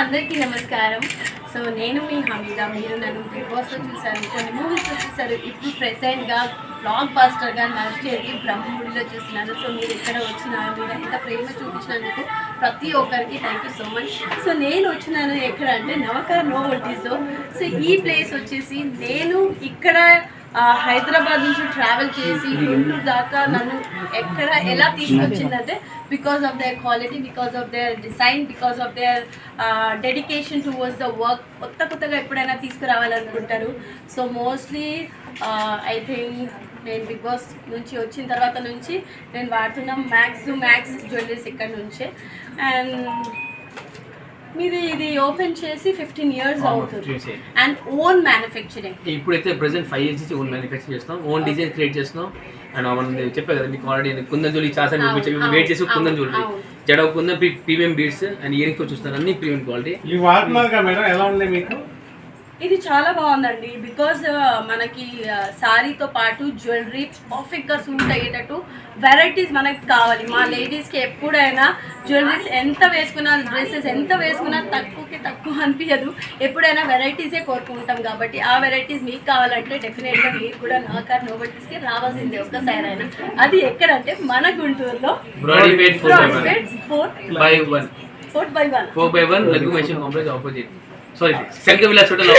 అందరికీ నమస్కారం. సో నేను మీ హమీద. మీరు నన్ను బిగ్ బాస్లో చూశారు కొన్ని మూవీస్లో చూశారు ఇప్పుడు ప్రెసెంట్గా బ్లాక్ బాస్టర్గా నడిచేది బ్రహ్మముడిలో చూస్తున్నాను. సో మీరు ఇక్కడ వచ్చిన మీరు ఎంత ప్రేమ చూపించినందుకు ప్రతి ఒక్కరికి thank you so much so నేను వచ్చినాను ఎక్కడ అంటే నవకర్ నో వల్టీస్లో సో ఈ ప్లేస్ వచ్చేసి నేను ఇక్కడ హైదరాబాద్ నుంచి ట్రావెల్ చేసి గుంటూరు దాకా నన్ను ఎక్కడ ఎలా తీసుకొచ్చిందంటే because of their quality because of their design because of their dedication towards the work కొత్త కొత్తగా ఎప్పుడైనా తీసుకురావాలనుకుంటారు. సో మోస్ట్లీ ఐ థింక్ నేను బిగ్ బాస్ నుంచి వచ్చిన తర్వాత నుంచి నేను వాడుతున్న మ్యాక్స్ మ్యాక్స్ జ్యువెలరీస్ ఇక్కడ నుంచే. అండ్ మీది ఇది ఓపెన్ చేసి ఫిఫ్టీన్ ఇయర్స్ అవుతుంది. అండ్ ఓన్ మ్యానుఫ్యాక్చరింగ్ ఇప్పుడైతే present five years own manufacture చేస్తాం ఓన్ డిజైన్ క్రియేట్ చేస్తున్నాం. అండ్ మనం చెప్పే కదా మీకు ఆల్రెడీ కుందన్ జూలి చూపించాం వెయిట్ చేసి కుందన్ జూలి. జడ Kundan premium beads and earrings చూస్తున్నారు. అన్ని ప్రీమియం క్వాలిటీ ఇవి వాడుతున్నారు కదా మేడం ఎలా ఉంది మీకు? ఇది చాలా బాగుందండి బికాజ్ మనకి శారీతో పాటు జ్యువెలరీ పర్ఫెక్ట్గా సూట్ అయ్యేటట్టు వెరైటీస్ మనకి కావాలి. మా లేడీస్కి ఎప్పుడైనా జ్యువెలరీస్ ఎంత వేసుకున్నా డ్రెస్సెస్ ఎంత వేసుకున్నా తక్కువకి తక్కువ అనిపించదు. ఎప్పుడైనా వెరైటీసే కోరుకుంటాం కాబట్టి ఆ వెరైటీస్ మీకు కావాలంటే డెఫినెట్గా మీరు కూడా నాకార్ నోబటీస్కి రావాల్సిందే ఒక్కసారి అయినా. అది ఎక్కడంటే మన గుంటూరులో four by one four by one four by one four by one Raghu mansion complex opposite Vilas hotel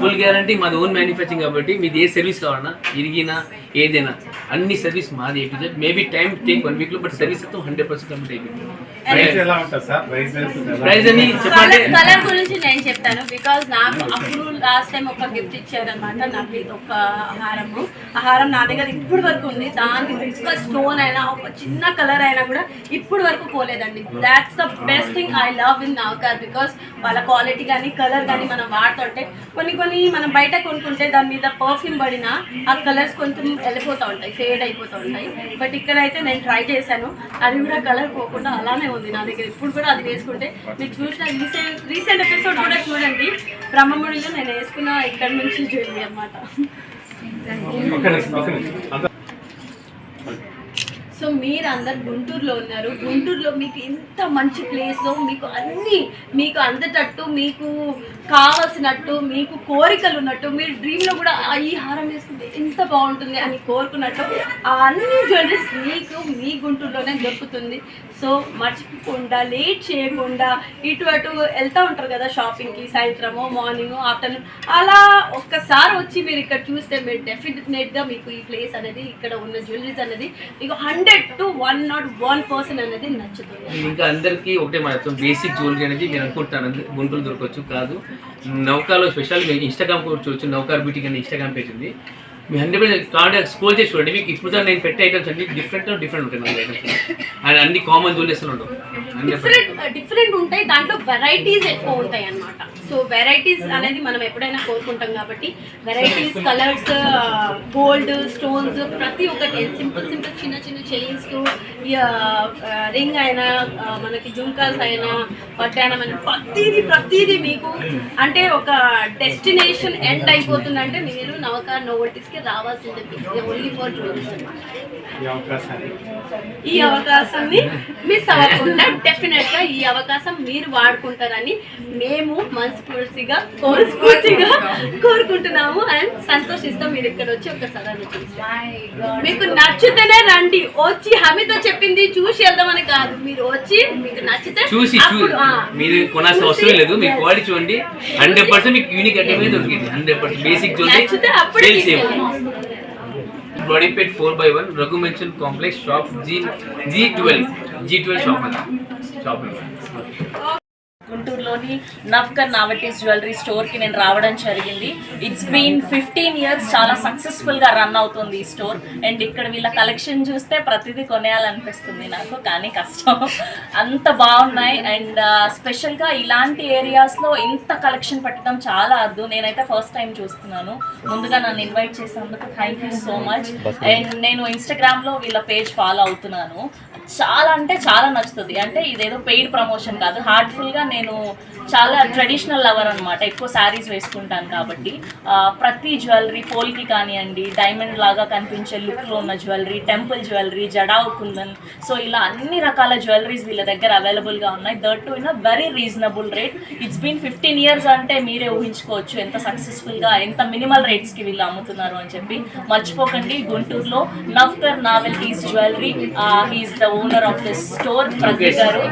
full guarantee మాది ఓన్ మ్యానుఫ్యాక్చరింగ్ కాబట్టి మీది ఏ సర్వీస్ కావాలన్నా ఇరిగినా ఏదైనా అన్ని సర్వీస్ మాది ఏ మేబీ టైం టేక్ వన్ వీక్లో బట్ సర్వీస్ అయితే హండ్రెడ్ పర్సెంట్ కంప్లీట్ అయిపోయింది. ప్రైస్ ఎలా ఉంటుంది సార్? ప్రైస్ ప్రైస్ అని చెప్పండి. కలర్ గురించి నేను చెప్తాను. బికాజ్ నాకు అప్పుడు లాస్ట్ టైం ఒక గిఫ్ట్ ఇచ్చారనమాట నాకు ఒక హారము ఆ హారం నా దగ్గర ఇప్పుడు వరకు ఉంది. దానికి ఒక్క స్టోన్ అయినా ఒక చిన్న కలర్ అయినా కూడా ఇప్పుడు వరకు పోలేదండి. That's the best thing I love in Navkar because వాళ్ళ క్వాలిటీ కానీ కలర్ కానీ మనం వాడుతుంటే కొన్ని కొన్ని మనం బయట కొనుక్కుంటే దాని మీద పర్ఫ్యూమ్ పడిన ఆ కలర్స్ కొంచెం వెళ్ళిపోతూ ఉంటాయి ఫేడ్ అయిపోతూ ఉంటాయి. బట్ ఇక్కడైతే నేను ట్రై చేశాను. అది కూడా కలర్ పోకుండా అలానే ఉంది నా దగ్గర. ఇప్పుడు కూడా అది వేసుకుంటే మీరు చూసిన రీసెంట్ రీసెంట్ ఎపిసోడ్ కూడా చూడండి. బ్రహ్మముడిలో నేను వేసుకున్న ఇక్కడ నుంచి జ్యువెలరీ అనమాట ఒక నిమిషం ఒక నిమిషం అంత సో మీరు అందరు గుంటూరులో ఉన్నారు. గుంటూరులో మీకు ఇంత మంచి ప్లేస్లో మీకు అన్ని మీకు అందేటట్టు మీకు కావాల్సినట్టు మీకు కోరికలు ఉన్నట్టు మీరు డ్రీమ్లో కూడా ఈ హారం వేసుకుంటే ఎంత బాగుంటుంది అని కోరుకున్నట్టు ఆ అన్ని జ్యువెలరీస్ మీకు మీ గుంటూరులోనే దొరుకుతుంది. సో మర్చిపోకుండా లేట్ చేయకుండా ఇటు అటు వెళ్తూ ఉంటారు కదా షాపింగ్కి సాయంత్రము మార్నింగ్ ఆఫ్టర్నూన్ అలా ఒక్కసారి వచ్చి మీరు ఇక్కడ చూస్తే మీరు డెఫినెట్గా మీకు ఈ ప్లేస్ అనేది ఇక్కడ ఉన్న జ్యువెలరీస్ అనేది మీకు hundred to one not one percent అనేది నచ్చుతుంది. ఇంకా అందరికీ ఒకటే మన బేసిక్ జ్యువెలరీ అనేది నేను అనుకుంటాను గుంటూరు దొరకవచ్చు కాదు. నౌకాలో స్పెషల్ మీరు ఇన్స్టాగ్రామ్ కూడా చూడొచ్చు. నౌకార్ బ్యూటీ అని ఇన్స్టాగ్రామ్ పేజ్ ఉంది. మీ హండ్రెడ్ పర్సెంట్ కార్డ్ చేసి చూడండి. మీకు ఇప్పుడు నేను పెట్టే ఐటమ్స్ అన్ని డిఫరెంట్ డిఫరెంట్ ఉంటాయి ఐటమ్స్ అండ్ అన్ని కామన్ జ్యువెలరీస్ ఉంటాం డిఫరెంట్ డిఫరెంట్ ఉంటాయి. దాంట్లో వెరైటీస్ ఎక్కువ ఉంటాయి అన్నమాట. సో వెరైటీస్ అనేది మనం ఎప్పుడైనా కోరుకుంటాం కాబట్టి వెరైటీస్ కలర్స్ గోల్డ్ స్టోన్స్ ప్రతి ఒక్కటి. సింపుల్ సింపుల్ చిన్న చిన్న చైన్స్ రింగ్ అయినా మనకి జుంకాస్ అయినా వడ్డానం అయినా ప్రతిదీ ప్రతిదీ మీకు అంటే ఒక డెస్టినేషన్ ఎండ్ అయిపోతుందంటే మీరు నవకార్ నోవల్టీస్కి రావాల్సిందే. ఓన్లీ ఫర్ జ్యువెలరీస్ ఈ అవకాశాన్ని మిస్ అవ్వకుండా డెఫినెట్గా ఈ అవకాశం మీరు వాడుకుంటారని మేము మనస్ఫూర్తిగా కోరుస్ఫూర్తిగా కోరుకుంటున్నాము అండ్ సంతోషిస్తాం మీరు ఇక్కడ వచ్చి ఒకసారి చూసి మీకు నచ్చితేనే రండి. వచ్చి హమీతో చెప్పింది చూసి వెళ్దామని కాదు. మీరు వచ్చి మీకు నచ్చితే చూసి మీరు కొనాల్సిన అవసరం లేదు. మీరు క్వాలిటీ చూడండి. హండ్రెడ్ పర్సెంట్ మీకు యూనిక్ ఐటమ్ దొరికింది. హండ్రెడ్ పర్సెంట్ బేసిక్ తీసుకెళ్ళండి. Brodipet four by one Raghu mansion complex shop G G twelve G twelve shop shop గుంటూరులోని నవ్కర్ నావటీస్ జ్యువెలరీ స్టోర్కి నేను రావడం జరిగింది. ఇట్స్ బీన్ ఫిఫ్టీన్ ఇయర్స్ చాలా సక్సెస్ఫుల్గా రన్ అవుతుంది ఈ స్టోర్. అండ్ ఇక్కడ వీళ్ళ కలెక్షన్ చూస్తే ప్రతిదీ కొనేయాలనిపిస్తుంది నాకు కానీ కష్టం. అంత బాగున్నాయి. అండ్ స్పెషల్గా uh, ఇలాంటి ఏరియాస్లో ఇంత కలెక్షన్ పెట్టడం చాలా అద్దు నేనైతే ఫస్ట్ టైం చూస్తున్నాను. ముందుగా నన్ను ఇన్వైట్ చేసినందుకు thank you so much and నేను ఇన్స్టాగ్రామ్లో వీళ్ళ పేజ్ ఫాలో అవుతున్నాను. చాలా అంటే చాలా నచ్చుతుంది. అంటే ఇదేదో పెయిడ్ ప్రమోషన్ కాదు. హార్ట్ఫుల్గా నేను చాలా ట్రెడిషనల్ లవర్ అనమాట ఎక్కువ శారీస్ వేసుకుంటాను కాబట్టి. ప్రతి జ్యువెలరీ పోల్కి కానివ్వండి డైమండ్ లాగా కనిపించే లుక్లో ఉన్న jewellery temple jewellery jadau Kundan so ఇలా అన్ని రకాల జ్యువెలరీస్ వీళ్ళ దగ్గర అవైలబుల్గా ఉన్నాయి. That too in a very reasonable rate it's been fifteen years అంటే మీరే ఊహించుకోవచ్చు ఎంత సక్సెస్ఫుల్గా ఎంత మినిమల్ రేట్స్కి వీళ్ళు అమ్ముతున్నారు అని చెప్పి. మర్చిపోకండి గుంటూరులో Navkar novelties jewellery he's the owner of this store Prathi గారు.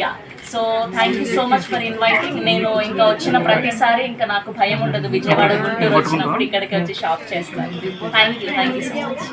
Yeah so thank you so much for inviting నేను ఇంకా వచ్చిన ప్రతిసారి ఇంకా నాకు భయం ఉండదు. విజయవాడ గుంటూరు వచ్చినప్పుడు ఇక్కడికి వచ్చి షాప్ చేస్తాను. Thank you thank you so much